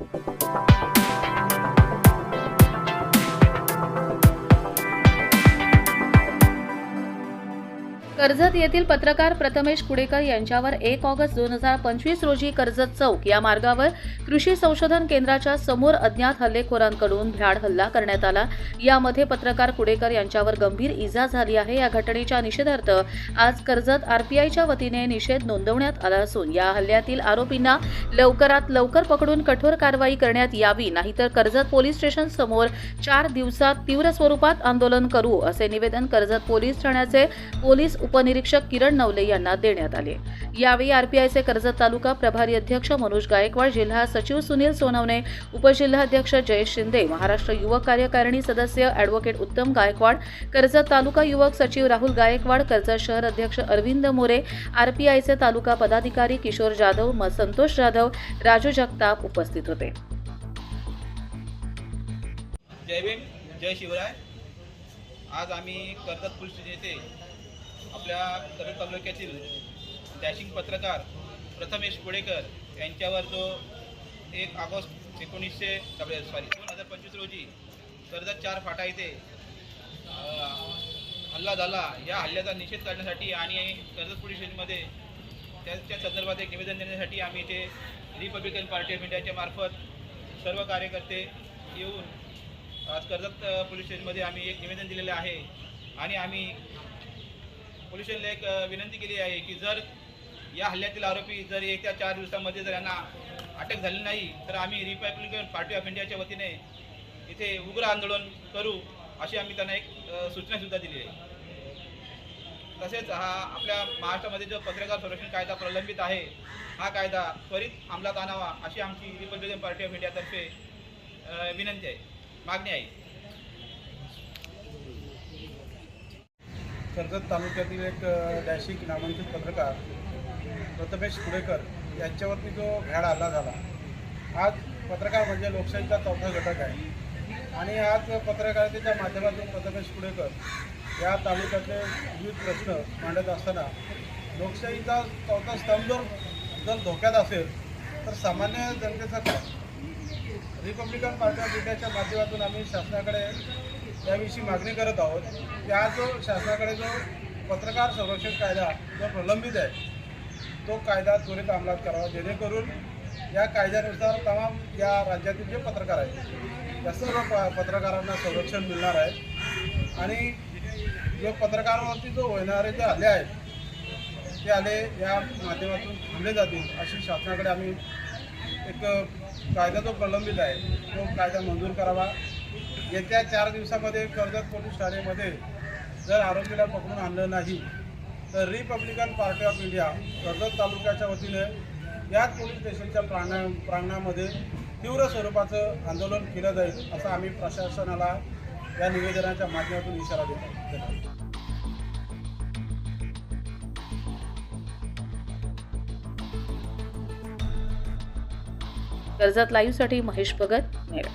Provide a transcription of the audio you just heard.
Thank you. Karjat येथील पत्रकार प्रथमेश कुडेकर यांच्यावर एक ऑगस्ट दोन हजार पंचवीस रोजी कर्जत चौक या मार्गावर कृषी संशोधन केंद्राच्या समोर अज्ञात हल्लेखोरांकडून भ्याड हल्ला करण्यात आला. यामध्ये पत्रकार कुडेकर यांच्यावर गंभीर इजा झाली आहे. या घटनेच्या निषेधार्थ आज कर्जत आरपीआयच्या वतीने निषेध नोंदवण्यात आला असून या हल्ल्यातील आरोपींना लवकरात लवकर पकडून कठोर कारवाई करण्यात यावी नाहीतर कर्जत पोलीस स्टेशन समोर चार दिवसात तीव्र स्वरूपात आंदोलन करू असे निवेदन कर्जत पोलीस ठाण्याचे पोलीस उपनिरीक्षक किरण नवले यांना देण्यात आले. यावेळी आरपीआयचे कर्जत तालुका प्रभारी अध्यक्ष मनोज गायकवाड जिल्हा सचिव सुनील सोनवणे उपजिल्हाध्यक्ष जयेश शिंदे महाराष्ट्र युवक कार्यकारिणी सदस्य अॅडव्होकेट उत्तम गायकवाड कर्जत तालुका युवक सचिव राहुल गायकवाड कर्जत शहर अध्यक्ष अरविंद मोरे आरपीआयचे तालुका पदाधिकारी किशोर जाधव म संतोष जाधव राजू जगताप उपस्थित होते. जय भीम जय शिवराय. आज आम्ही कर्जत पोलीस स्टेशन येथे आपल्या कर्जत तालुक्यातील डॅशिंग पत्रकार प्रथमेश कोडेकर यांच्यावर जो एक ऑगस्ट एकोणीसशे सॉरी दोन हजार पंचवीस रोजी कर्जत चार फाटा येथे हल्ला झाला. या हल्ल्याचा निषेध करण्यासाठी आणि कर्जत पोलीस स्टेशनमध्ये त्याच्या संदर्भात एक निवेदन देण्यासाठी आम्ही इथे रिपब्लिकन पार्टी ऑफ इंडियाच्या मार्फत सर्व कार्यकर्ते येऊन आज कर्जत अ, पोलीस स्टेशनमध्ये आम्ही एक निवेदन दिलेलं आहे. आणि आम्ही पोलिसांना एक विनंती केली आहे की जर या हल्ल्यातील आरोपी जर येत्या चार दिवसामध्ये जर यांना अटक झाली नाही तर आम्ही रिपब्लिकन पार्टी ऑफ इंडियाच्या वतीने इथे उग्र आंदोलन करू अशी आम्ही त्यांना एक सूचनासुद्धा दिली आहे. तसेच हा आपल्या महाराष्ट्रामध्ये जो पत्रकार संरक्षण कायदा प्रलंबित आहे हा कायदा त्वरित अंमलात आणावा अशी आमची रिपब्लिकन पार्टी ऑफ इंडियातर्फे विनंती आहे मागणी आहे. कर्जत तालुक्यातील एक डॅशिक नामांकित पत्रकार प्रथमेश कुडेकर यांच्यावरती जो घ्याड हल्ला झाला आज पत्रकार म्हणजे लोकशाहीचा चौथा घटक आहे. आणि आज पत्रकारितेच्या माध्यमातून प्रथमेश कुडेकर या तालुक्यातले विविध प्रश्न मांडत असताना लोकशाहीचा चौथा स्तंभ जर जर धोक्यात असेल तर सामान्य जनतेचा रिपब्लिकन पार्टी ऑफ इंडियाच्या माध्यमातून आम्ही शासनाकडे याविषयी मागणी करत आहोत की जो शासनाकडे जो पत्रकार संरक्षण कायदा जो प्रलंबित आहे तो कायदा त्वरित अंमलात करावा जेणेकरून या कायद्यानुसार तमाम या राज्यातील जे पत्रकार आहेत त्या सर्व प पत्रकारांना संरक्षण मिळणार आहे. आणि जो पत्रकारावरती जो होणारे जे आले आहेत ते आले या माध्यमातून थांबले जातील अशी शासनाकडे आम्ही एक कायदा जो प्रलंबित आहे तो कायदा मंजूर करावा. येत्या चार दिवसामध्ये कर्जत पोलीस ठाणेमध्ये जर आरोपीला पकडून आणलं नाही तर Republican party of India Karjat तालुक्याच्या वतीने याच पोलीस स्टेशनच्या प्रांगणा प्रांगणामध्ये तीव्र स्वरूपाचं आंदोलन केलं जाईल असं आम्ही प्रशासनाला या निवेदनाच्या माध्यमातून इशारा देतो. कर्जत लाईव्हसाठी महेश भगत मेळा